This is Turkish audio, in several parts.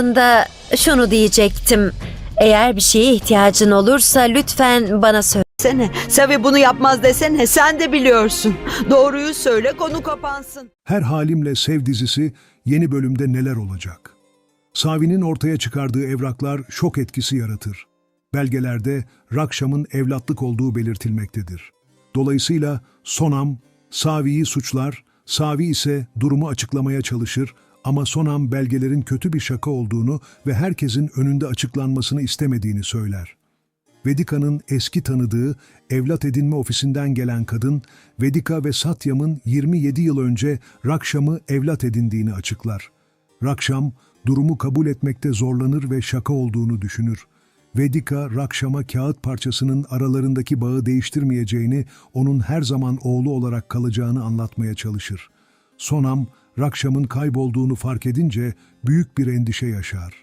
da şunu diyecektim. Eğer bir şeye ihtiyacın olursa lütfen bana söyle. Sene. Savi bunu yapmaz desene. Sen de biliyorsun. Doğruyu söyle konu kapansın. Her Halimle Sev dizisi yeni bölümde neler olacak? Savi'nin ortaya çıkardığı evraklar şok etkisi yaratır. Belgelerde Rakşam'ın evlatlık olduğu belirtilmektedir. Dolayısıyla Sonam, Savi'yi suçlar, Savi ise durumu açıklamaya çalışır ama Sonam belgelerin kötü bir şaka olduğunu ve herkesin önünde açıklanmasını istemediğini söyler. Vedika'nın eski tanıdığı evlat edinme ofisinden gelen kadın, Vedika ve Satyam'ın 27 yıl önce Rakşam'ı evlat edindiğini açıklar. Rakşam, durumu kabul etmekte zorlanır ve şaka olduğunu düşünür. Vedika, Rakşam'a kağıt parçasının aralarındaki bağı değiştirmeyeceğini, onun her zaman oğlu olarak kalacağını anlatmaya çalışır. Sonam, Rakşam'ın kaybolduğunu fark edince büyük bir endişe yaşar.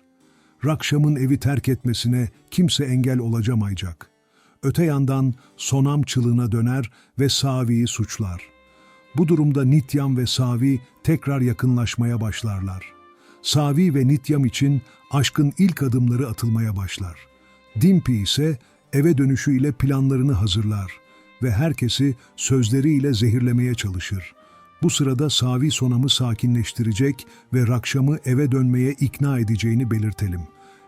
Rakşam'ın evi terk etmesine kimse engel olacamayacak. Öte yandan Sonam çılığına döner ve Savi'yi suçlar. Bu durumda Nityam ve Savi tekrar yakınlaşmaya başlarlar. Savi ve Nityam için aşkın ilk adımları atılmaya başlar. Dimpi ise eve dönüşüyle planlarını hazırlar ve herkesi sözleriyle zehirlemeye çalışır. Bu sırada Savi Sonam'ı sakinleştirecek ve Rakşam'ı eve dönmeye ikna edeceğini belirtelim.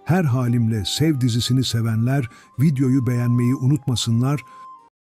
Her halimle Sev dizisini sevenler videoyu beğenmeyi unutmasınlar